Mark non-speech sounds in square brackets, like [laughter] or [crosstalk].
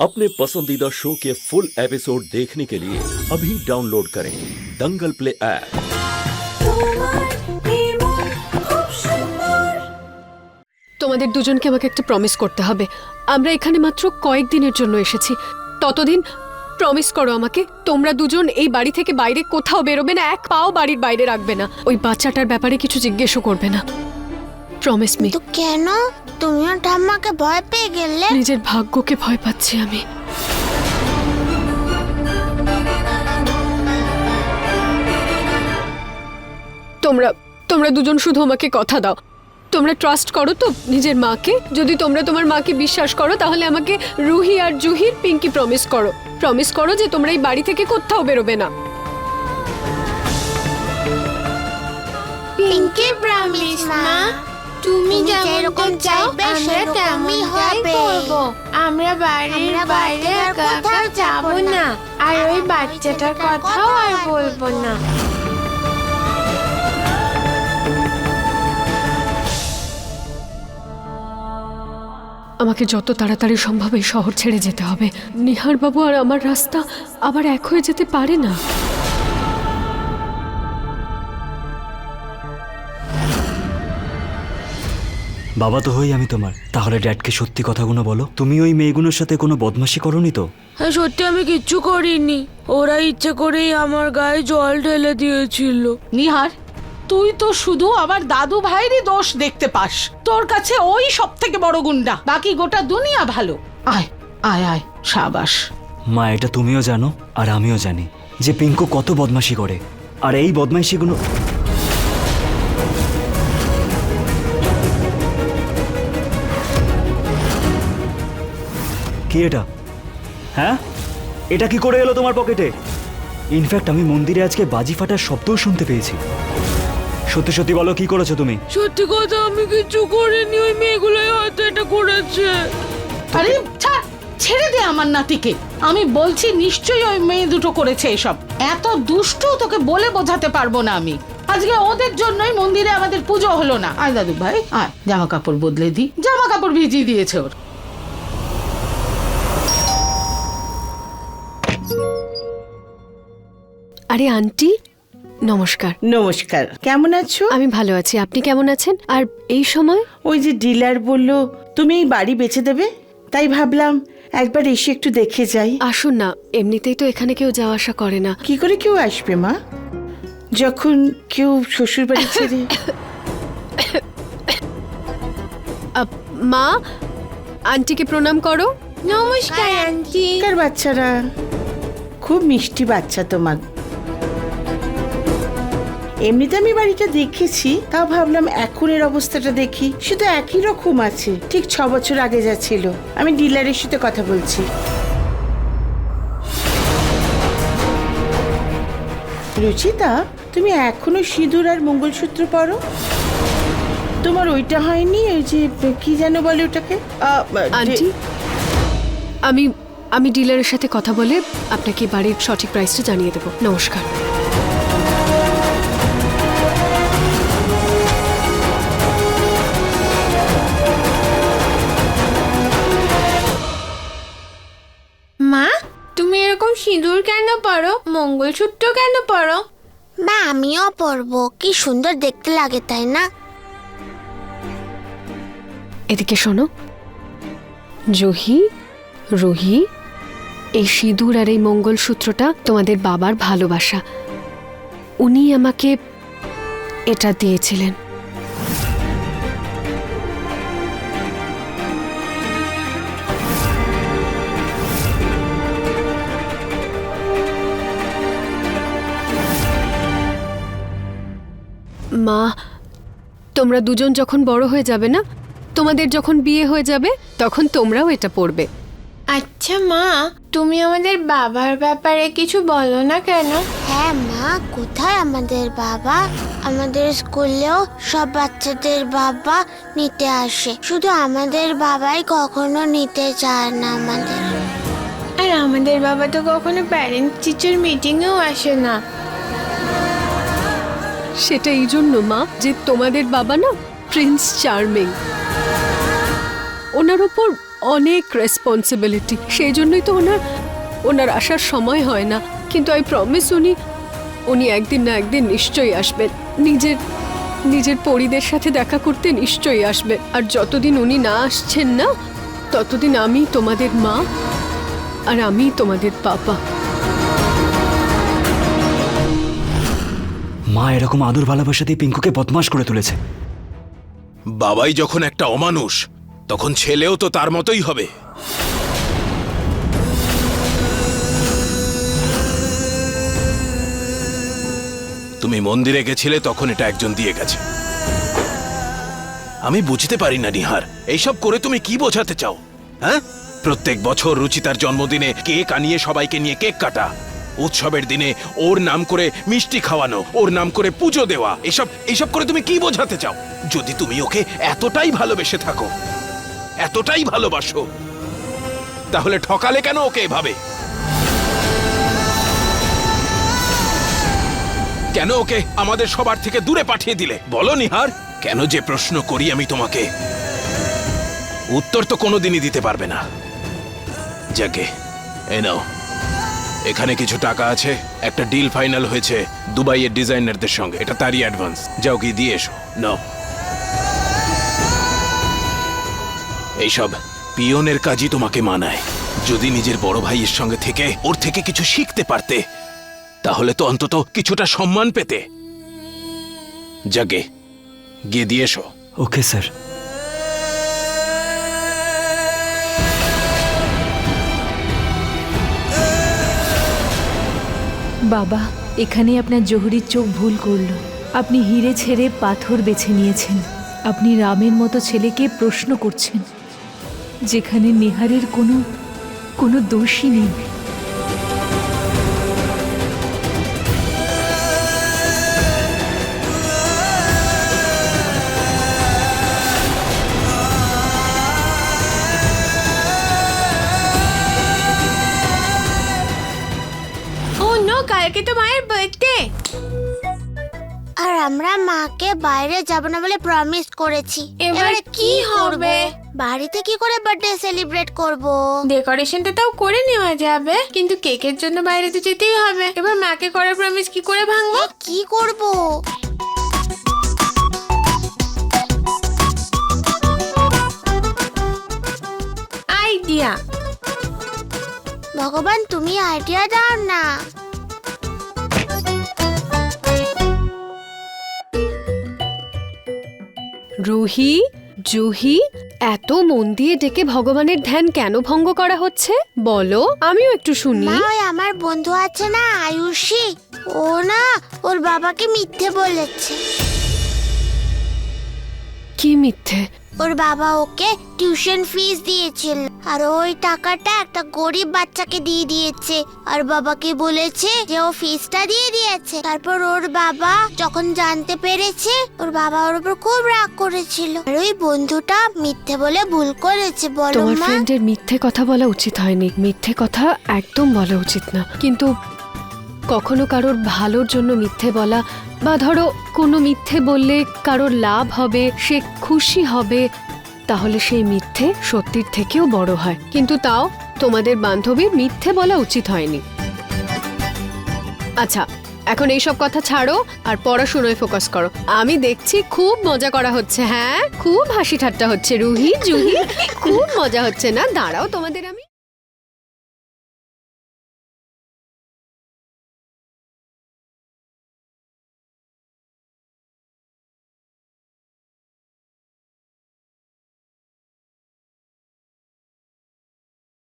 अपने पसंदीदा शो के फुल एपिसोड देखने के लिए अभी डाउनलोड करें दंगल प्ले ऐप তোমাদের দুজনকে আমাকে একটা প্রমিস করতে হবে আমরা এখানে মাত্র কয়েকদিনের জন্য এসেছি ততদিন প্রমিস করো আমাকে তোমরা দুজন এই বাড়ি থেকে বাইরে কোথাও বেরোবে না এক পাও বাড়ির বাইরে রাখবে না ওই বাচ্চাটার ব্যাপারে কিছু জিজ্ঞেসও করবে না প্রমিস মি তো কেন? তুমিও ঠাম্মাকে ভয় পেয়ে গেলে? নিজের ভাগ্যকে ভয় পাচ্ছি আমি। তোমরা তোমরা দুজন শুধু আমাকে কথা দাও। তোমরা ট্রাস্ট করো তো নিজের মাকে? যদি তোমরা তোমার মাকে বিশ্বাস করো তাহলে আমাকে রুহি আর জুহির পিঙ্কি প্রমিস করো। প্রমিস করো যে তোমরা এই বাড়ি থেকে কোথাও বেরোবে না। পিঙ্কি প্রমিস মা। তুমি যেরকম চাইবে তেমনই তেমনটাই হবে। করব আমরা বাড়ির বাইরে কোথাও যাব না। আর ওই বাচ্চাটার কথাও আর বলব না। আমাকে যত তাড়াতাড়ি সম্ভব এই শহর ছেড়ে যেতে হবে। নিহার বাবু আর আমার রাস্তা আবার এক হয়ে যেতে পারে না। বাবা তো হই আমি তোমার। তাহলে ড্যাডকে সত্যি কথাগুলো বলো। তুমি ওই মেয়েগুলোর সাথে কোনো বদমাশি করনি তো? হ্যাঁ সত্যি আমি কিচ্ছু করিনি। ওরা ইচ্ছে করেই আমার গায়ে জল ঢেলে দিয়েছিল। নিহার তুই তো শুধু আমার দাদু ভাইয়েরই দোষ দেখতে পাস। তোর কাছে ওই সব থেকে বড় গুন্ডা। বাকি গোটা দুনিয়া ভালো। আয় আয় আয় সাবাস। মা এটা তুমিও জানো আর আমিও জানি যে পিঙ্কু কত বদমাশি করে। আর এই বদমাইশিগুলো কি এটা? হ্যাঁ? এটা কি করে এলো তোমার পকেটে? ইনফ্যাক্ট আমি মন্দিরে আজকে বাজি ফাটার শব্দও শুনতে পেয়েছি। সত্যি সত্যি বলো কি করেছ তুমি? সত্যি কথা আমি কিচ্ছু করিনি ওই মেয়েগুলোই হয়তো এটা করেছে। আরে ছাড় ছেড়ে দে আমার নাতিকে। আমি বলছি নিশ্চয়ই ওই মেয়ে দুটো করেছে এসব। এত দুষ্টু তোকে বলে বোঝাতে পারব না আমি। আজকে ওদের জন্যই মন্দিরে আমাদের পুজো হলো না। আয় দাদু ভাই আয় জামা কাপড় বদলে দি। জামা কাপড় ভিজিয়ে দিয়েছে ওর। আরে আন্টি নমস্কার। নমস্কার। কেমন আছো? আমি ভালো আছি আপনি কেমন আছেন? আর এই সময়? ওই যে ডিলার বলল তুমি এই বাড়ি বেচে দেবে? তাই ভাবলাম একবার এসে একটু দেখে যাই। আসুন না এমনিতেই তো এখানে কেউ যাওয়া আসা করে না। কি করে কেউ আসবে মা? যখন কেউ শ্বশুর বাড়ি [coughs] ছেড়ে আপ, মা আন্টিকে প্রণাম করো। নমস্কার আন্টি। কার বাচ্চারা? খুব মিষ্টি বাচ্চা তোমার। এমনিতে আমি বাড়িটা দেখেছি তাও ভাবলাম এখনের অবস্থাটা দেখি। শুধু একই রকম আছে, ঠিক ছ বছর আগে যা ছিল। আমি ডিলারের সাথে কথা বলছি। রুচিতা, তুমি এখনও সিঁদুর আর মঙ্গলসূত্র পরো তোমার ওইটা হয়নি ওই যে, কি যেন বলে ওটাকে? আমি আমি ডিলারের সাথে কথা বলে আপনাকে বাড়ির সঠিক প্রাইসটা জানিয়ে দেবো। নমস্কার। মা তুমি এরকম সিঁদুর কেন পরো? মঙ্গলসূত্র কেন পরো? মা আমিও পরবো। কি সুন্দর দেখতে লাগে তাই না? এদিকে শোনো। জহি রুহি এই সিঁদুর আর এই মঙ্গলসূত্রটা তোমাদের বাবার ভালোবাসা। উনি আমাকে এটা দিয়েছিলেন। মা তোমরা দুজন যখন বড় হয়ে যাবে না তোমাদের যখন বিয়ে হয়ে যাবে তখন তোমরাও এটা পড়বে। আচ্ছা মা তুমি আমাদের বাবার ব্যাপারে কিছু বলো না কেন? হ্যাঁ মা কোথায় আমাদের বাবা? আমাদের স্কুলেও সব বাচ্চাদের বাবা নিতে আসে। শুধু আমাদের বাবাই কখনো নিতে চায় না আমাদের। আর আমাদের বাবা তো কখনো প্যারেন্টস টিচার মিটিংয়েও আসে না। সেটা এই জন্য, মা, যে তোমাদের বাবা না প্রিন্স চার্মিং। ওনার উপর অনেক রেসপন্সিবিলিটি সেই জন্যই তো ওনার ওনার আসার সময় হয় না। কিন্তু আই প্রমিস উনি উনি একদিন না একদিন নিশ্চয়ই আসবেন। নিজের নিজের পরিদের সাথে দেখা করতে নিশ্চয়ই আসবেন। আর যতদিন উনি না আসছেন না, ততদিন আমি তোমাদের মা আর আমি তোমাদের পাপা। মা এরকম আদর ভালোবাসা দিয়ে পিঙ্কুকে বদমাশ করে তুলেছে। বাবাই যখন একটা অমানুষ, তখন ছেলেও তো তার মতোই হবে। তুমি মন্দিরে গেছিলে, তখন এটা একজন দিয়ে গেছে। আমি বুঝতে পারি না, নিহার, এইসব করে তুমি কি বোঝাতে চাও হ্যাঁ? প্রত্যেক বছর রুচিতার জন্মদিনে কেক আনিয়ে সবাইকে নিয়ে কেক কাটা। উৎসবের দিনে ওর নাম করে মিষ্টি খাওয়ানো, ওর নাম করে পুজো দেওয়া, এসব এসব করে তুমি কি বোঝাতে চাও? যদি তুমি ওকে এতটাই ভালোবেসে থাকো, এতটাই ভালোবাসো, তাহলে ঠকালে কেন ওকে এভাবে? কেন ওকে আমাদের সবার থেকে দূরে পাঠিয়ে দিলে? বলো নিহার, কেন যে প্রশ্ন করি আমি তোমাকে? উত্তর তো কোনোদিনই দিতে পারবে না। যাকে এই নাও। এখানে কিছু টাকা আছে, একটা ডিল ফাইনাল হয়েছে দুবাইয়ের ডিজাইনারদের সঙ্গে। এটা তারই অ্যাডভান্স যাও কি দিয়ে এসো। নাও। এইসব পিয়নের কাজই তোমাকে মানায়। যদি নিজের বড় ভাইয়ের সঙ্গে থেকে ওর থেকে কিছু শিখতে পারতে, তাহলে তো অন্তত কিছুটা সম্মান পেতে। যাকে গিয়ে দিয়ে এসো। Okay, sir. বাবা এখানে আপনার জহুরির চোখ ভুল করল। আপনি হিরে ছেড়ে পাথর বেছে নিয়েছেন। আপনি রামের মতো ছেলেকে প্রশ্ন করছেন, যেখানে নেহারের কোনো কোনো দোষই নেই। কালকে তো মায়ের বার্থডে আর আমরা মাকে বাইরে যাব না বলে প্রমিস করেছি। এবার কি হবে? বাড়িতে কি করে বার্থডে সেলিব্রেট করব? ডেকোরেশনটা তাও করে নেওয়া যাবে কিন্তু কেকের জন্য বাইরে তো যেতেই হবে। এবার মাকে করার প্রমিস কি করে ভাঙবো? কি করব? আইডিয়া ভগবান তুমি আইডিয়া দাও না। রুহি জুহি এত মন দিয়ে ডেকে ভগবানের ধ্যান কেন ভঙ্গ করা হচ্ছে? বলো আমিও একটু শুনি। মা ওই আমার বন্ধু আছে না আয়ুষি। ও না ওর বাবাকে মিথ্যে বলেছে। কি মিথ্যে? ওর বাবা ওকে টিউশন ফিস দিয়েছিল। আর ওই টাকাটা একটা গরিব বাচ্চাকে দিয়ে দিয়েছে। আর বাবাকে বলেছে যে ও ফিসটা দিয়ে দিয়েছে। তারপর ওর বাবা যখন জানতে পেরেছে ওর বাবা ওর উপর খুব রাগ করেছিল। আর ওই বন্ধুটা মিথ্যে বলে ভুল করেছে বলো তোমার মা। ফ্রেন্ডের মিথ্যে কথা বলা উচিত হয়নি। মিথ্যে কথা একদম বলা উচিত না। কিন্তু কখনো কারোর ভালোর জন্য মিথ্যে বলা বা ধরো, কোনো মিথ্যে বললে কারোর লাভ হবে, সে খুশি হবে, তাহলে সেই মিথ্যে সত্যির থেকেও বড় হয়। কিন্তু তাও তোমাদের বান্ধবীর মিথ্যে বলা উচিত হয়নি। আচ্ছা এখন এইসব কথা ছাড়ো আর পড়াশোনায় ফোকাস করো। আমি দেখছি খুব মজা করা হচ্ছে হ্যাঁ? খুব হাসি ঠাট্টা হচ্ছে, রুহি, জুহি, খুব মজা হচ্ছে না? দাঁড়াও তোমাদের আমি